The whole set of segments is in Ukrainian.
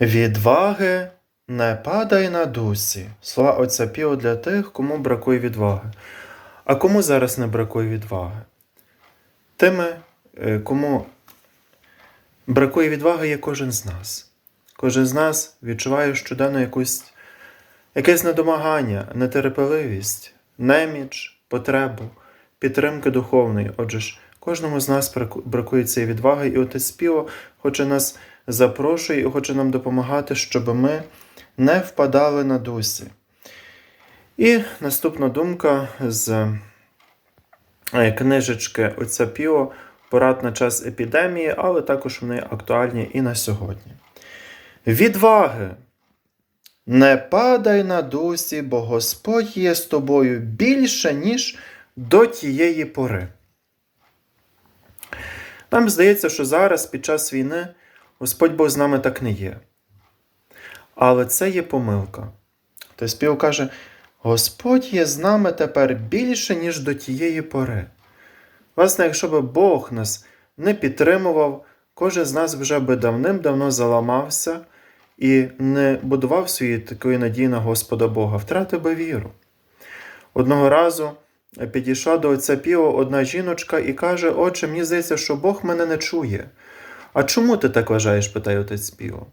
Відваги не падай на дусі. Слова Отця Піо для тих, кому бракує відваги. А кому зараз не бракує відваги? Тими, е, кому бракує відваги, є кожен з нас. Кожен з нас відчуває щоденно якусь, якесь недомагання, нетерпеливість, неміч, потребу, підтримки духовної. Отже ж, кожному з нас браку- бракує цієї відваги, і отець Піо хоче нас запрошує і хоче нам допомагати, щоб ми не впадали на дусі. І наступна думка з е, книжечки отця Піо Порад на час епідемії, але також вони актуальні і на сьогодні. Відваги! Не падай на дусі, бо Господь є з тобою більше, ніж до тієї пори. Нам здається, що зараз, під час війни, Господь Бог з нами так не є. Але це є помилка. Тобто спів каже: Господь є з нами тепер більше, ніж до тієї пори. Власне, якщо би Бог нас не підтримував, кожен з нас вже би давним-давно заламався і не будував свої такої надії на Господа Бога, втратив би віру. Одного разу підійшла до отця Піо одна жіночка і каже: Отче, мені здається, що Бог мене не чує. А чому ти так вважаєш? питає отець Піо.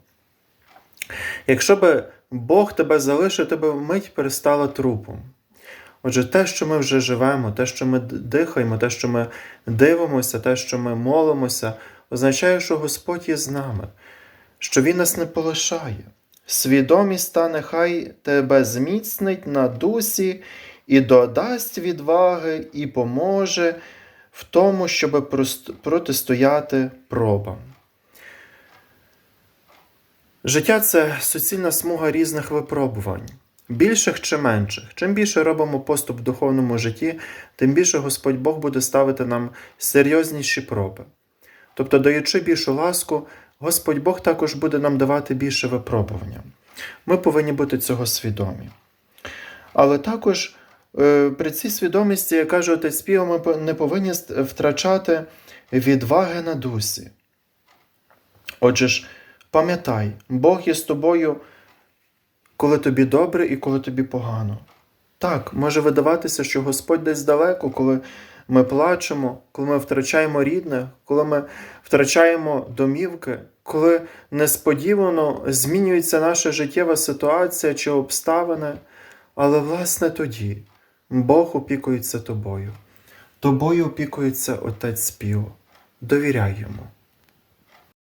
Якщо би Бог тебе залишив, ти би вмить перестала трупом. Отже, те, що ми вже живемо, те, що ми дихаємо, те, що ми дивимося, те, що ми молимося, означає, що Господь є з нами, що Він нас не полишає. Свідомість та нехай тебе зміцнить на дусі і додасть відваги, і поможе в тому, щоб протистояти пробам. Життя це суцільна смуга різних випробувань, більших чи менших. Чим більше робимо поступ в духовному житті, тим більше Господь Бог буде ставити нам серйозніші проби. Тобто, даючи більшу ласку, Господь Бог також буде нам давати більше випробування. Ми повинні бути цього свідомі. Але також е, при цій свідомості, як каже отець Піо, ми не повинні втрачати відваги на дусі. Отже ж, Пам'ятай, Бог є з тобою, коли тобі добре і коли тобі погано. Так, може видаватися, що Господь десь далеко, коли ми плачемо, коли ми втрачаємо рідних, коли ми втрачаємо домівки, коли несподівано змінюється наша життєва ситуація чи обставини. Але, власне, тоді Бог опікується тобою. Тобою опікується Отець Спів. Довіряй йому.